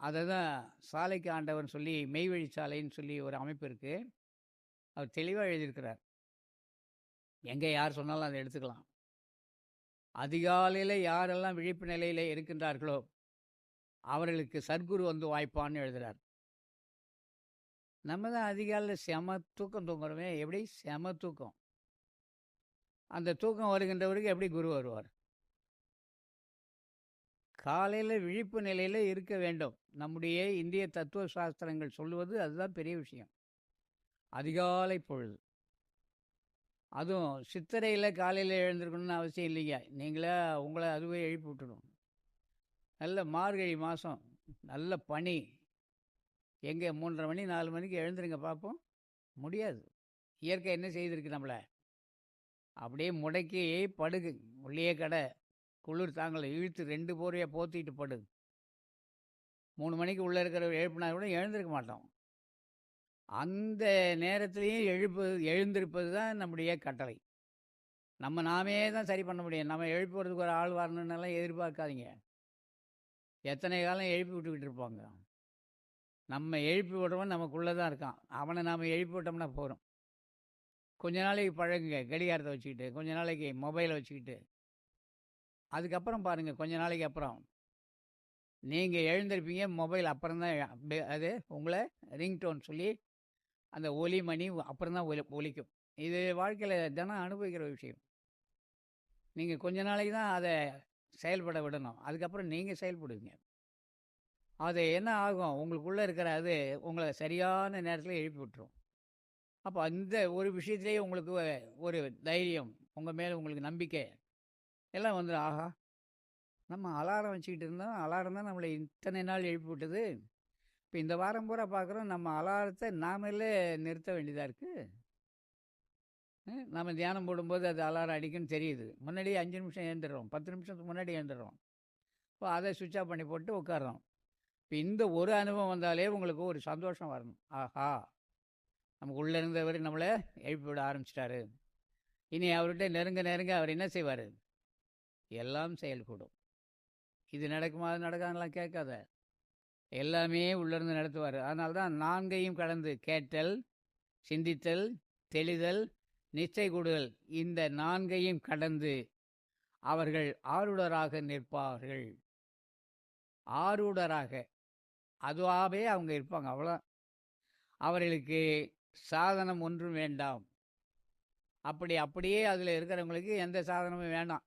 அதை தான் சாலைக்கு ஆண்டவன் சொல்லி மெய்வழி சாலைன்னு சொல்லி ஒரு அமைப்பு இருக்குது அவர் தெளிவாக எழுதியிருக்கிறார். எங்கே யார் சொன்னாலும் அதை எடுத்துக்கலாம். அதிகாலையில் யாரெல்லாம் விழிப்பு நிலையில் இருக்கின்றார்களோ, அவர்களுக்கு சத்குரு வந்து வாய்ப்பான்னு எழுதுகிறார் நம்ம தான் அதிகாலையில் செம தூக்கம் தூங்குறோமே! எப்படி? செம தூக்கம். அந்த தூக்கம் வருகின்றவருக்கு எப்படி குரு வருவார்? காலையில் விழிப்பு நிலையில் இருக்க வேண்டும். நம்முடைய இந்திய தத்துவ சாஸ்திரங்கள் சொல்லுவது அதுதான் பெரிய விஷயம். அதிகாலை பொழுது. அதுவும் சித்திரையில் காலையில் எழுந்திருக்கணும்னு அவசியம் இல்லைங்க. நீங்களே உங்களை அதுவே எழுப்பி விட்டுடும். நல்ல மார்கழி மாதம் நல்ல பனி. எங்கே மூன்றரை மணி நாலு மணிக்கு எழுந்துருங்க பார்ப்போம். முடியாது. இயற்கை என்ன செய்திருக்கு நம்மளை அப்படியே முடக்கி படுகு. உள்ளேயே கடை குளிர் தாங்களை இழுத்து ரெண்டு போரையாக போத்திட்டு படு. மூணு மணிக்கு உள்ளே இருக்கிறவர் எழுப்பினா கூட எழுந்திருக்க மாட்டோம். அந்த நேரத்திலையும் எழுப்பு எழுந்திருப்பது தான் நம்முடைய கட்டளை. நம்ம நாமே தான் சரி பண்ண முடியும். நம்ம எழுப்புறதுக்கு ஒரு ஆள் வரணுன்னெல்லாம் எதிர்பார்க்காதீங்க. எத்தனை காலம் எழுப்பி விட்டுக்கிட்டு இருப்பாங்க. நம்ம எழுப்பி விடுறவன் நமக்குள்ளே தான் இருக்கான். அவனை நாம் எழுப்பி விட்டோம்னா போதும். கொஞ்ச நாளைக்கு பழகுங்க. கடிகாரத்தை வச்சுக்கிட்டு, கொஞ்ச நாளைக்கு மொபைலை வச்சுக்கிட்டு. அதுக்கப்புறம் பாருங்கள் கொஞ்ச நாளைக்கு அப்புறம். நீங்கள் எழுந்திருப்பீங்க. மொபைல் அப்புறம் தான் அது உங்களை ரிங்டோன் சொல்லி, அந்த ஒலி மணி அப்புறம் தான் ஒலி ஒலிக்கும். இது வாழ்க்கையில் தினம் அனுபவிக்கிற விஷயம். நீங்கள் கொஞ்ச நாளைக்கு தான் அதை செயல்பட விடணும். அதுக்கப்புறம் நீங்கள் செயல்படுவீங்க. அது என்ன ஆகும்? உங்களுக்குள்ளே இருக்கிற அது உங்களை சரியான நேரத்தில் எழுப்பி விட்டுரும். அப்போ அந்த ஒரு விஷயத்துலேயே உங்களுக்கு ஒரு தைரியம், உங்கள் மேலே உங்களுக்கு நம்பிக்கை எல்லாம் வந்துடும் ஆஹா! நம்ம அலாரம் வச்சுக்கிட்டு இருந்தோம். அலாரம் தான் நம்மளை இத்தனை நாள் எழுப்பி விட்டது. இப்போ இந்த வாரம் பூரா பார்க்குறோம், நம்ம அலாரத்தை நாமளே நிறுத்த வேண்டியதாக இருக்குது நம்ம தியானம் போடும்போது அது அலாரம் அடிக்குன்னு தெரியுது. முன்னாடியே அஞ்சு நிமிஷம் ஏந்துடுறோம் பத்து நிமிஷத்துக்கு முன்னாடி ஏந்துடுறோம் இப்போ அதை சுவிட்ச் ஆஃப் பண்ணி போட்டு உட்கார்றோம். இப்போ இந்த ஒரு அனுபவம் வந்தாலே உங்களுக்கு ஒரு சந்தோஷம் வரணும். ஆஹா! நமக்கு உள்ளே இருந்தவர் நம்மளை எழுப்பி விட ஆரம்பிச்சிட்டாரு இனி அவர்கிட்ட நெருங்க நெருங்க அவர் என்ன செய்வார் எல்லாம் செயல்கூடும். இது நடக்குமா? அது நடக்காதுன்னுலாம் கேட்காத. எல்லாமே உள்ளிருந்து நடத்துவார் அதனால தான் நான்கையும் கடந்து கேட்டல், சிந்தித்தல், தெளிதல், நிச்சய கூடுதல். இந்த நான்கையும் கடந்து அவர்கள் ஆருடராக நிற்பார்கள். ஆரூடராக. அதுவாகவே அவங்க இருப்பாங்க. அவ்வளோ அவர்களுக்கு சாதனம் ஒன்றும் வேண்டாம். அப்படி அப்படியே அதில் இருக்கிறவங்களுக்கு எந்த சாதனமும் வேண்டாம்.